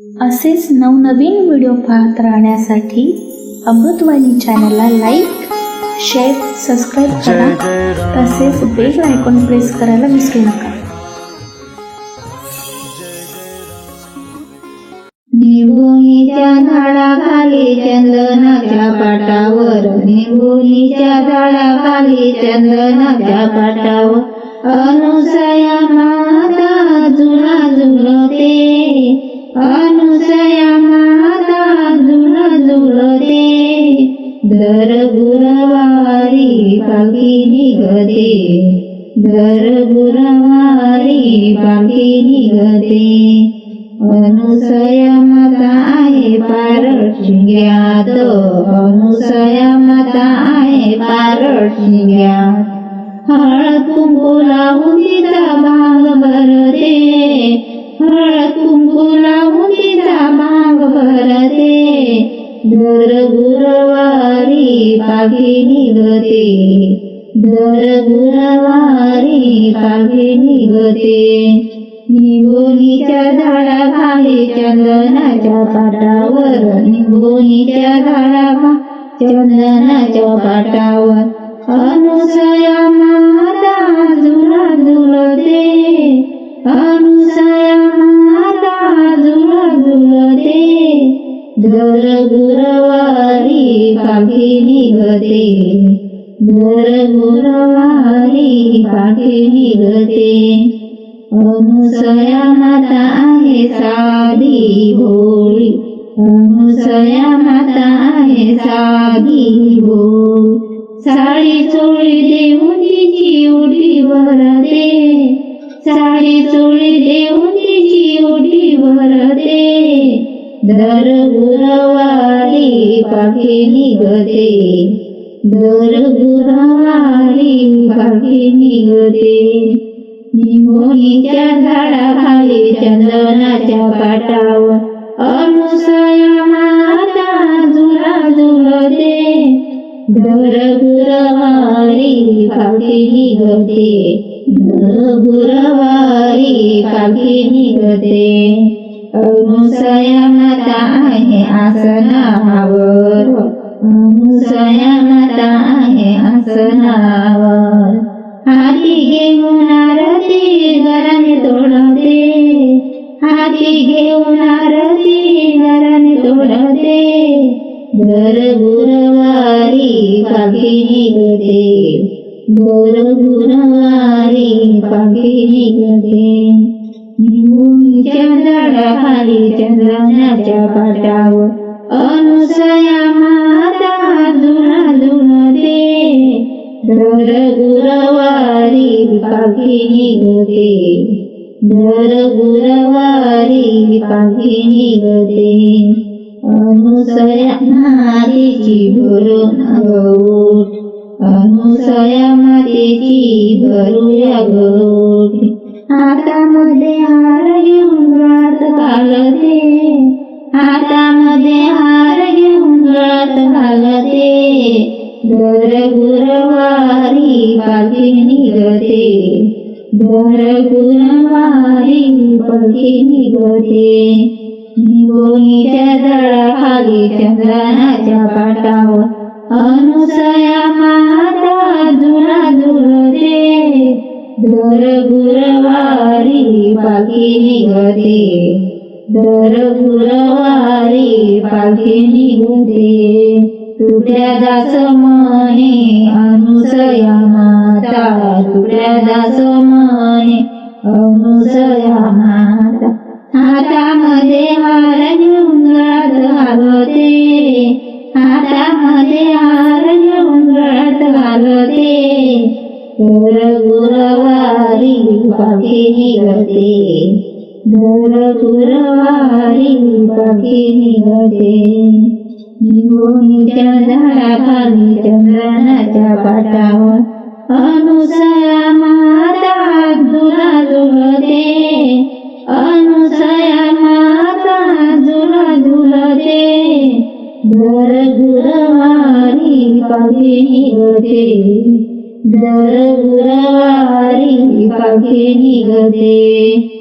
असेच नवनवीन व्हिडिओ पाहत राहण्यासाठी अमृतवाणी चॅनलला लाईक शेअर सबस्क्राईब करा. तसेच बेल आयकॉन प्रेस करायला विसरू नका. निंबोनीच्या झाडाखाली चंदनाच्या पाटावर. निंबोनीच्या झाडाखाली चंदनाच्या पाटावर. अनुसया माता जुना अनुसया माता जुना झुलते दर गुरवारी पालखी निघते दर गुरवारी पालखी निघते. अनुसया माता आहे पार शिंग्यात अनुसया माता आहे पार शिंग्यात. हळद कुंकू लावून तिचा भाग निघते. दर गुरवारी पालखी निघते. निंबोनीच्या झाडाखाली चंदनाच्या पाटावर निंबोनीच्या झाडाखा चंदनाच्या पाटावर. अनुसया माता झुला झुलते अनुसया गुरवारी निघते. दर गुरवारी पालखी निघते. अनुसया माता आहे साधी भोळी अनुसया माता आहे साधी भोळी साडी चोळी देऊन तिची उठी भरते. साडी चोळी देऊन तिची उठी भरते. दर पाखे निघते. दर गुरवारी पाखी निघते. निमोनीच्या झाडाखाली चंदनाच्या पाटावर अनुसया माता झुला झुलते. दर गुरवारी पाखे निघते. दर गुरवारी पालखी निघते. अनुसया आहे आसनावर अनुसया आहे आसनावर हाती घेऊन आरती घराने तोडते। हाती घेऊन आरती घराने तोडते। दर गुरवारी पालखी निघते। दर गुरवारी पालखी निघते। निंबोनीच्या झाडाखाली पाटावर अनुसया माता जुना झुलते दर गुरवारी पालखी निघते. दर गुरवारी पालखी निघते. अनुसया मातेची भरून गौट अनुसया मातेची भरूया गौट हातामध्ये हार निघते दर गुरवारी पालखी निघते. निगोनीच्या झाडाखाली चंद्रानाच्या पाटावर अनुसया माता जुना झुलते दर गुरवारी पालखी निघते दर गुरवारी पालखी निघते तुझ्या दास मने माता तुझ्या अनुसया माता हातामध्ये हार घेऊन गळात घालते. हातामध्ये हार घेऊन गळात घालते. दर गुरवारी पाखी निघते. दर गुरवारी पाखी निघते. निंबोनीच्या झाडाखाली चंद्रनाच्या पाटावर अनुसया गुरवारी पाखी निघते दर गुरवारी पाखी निघते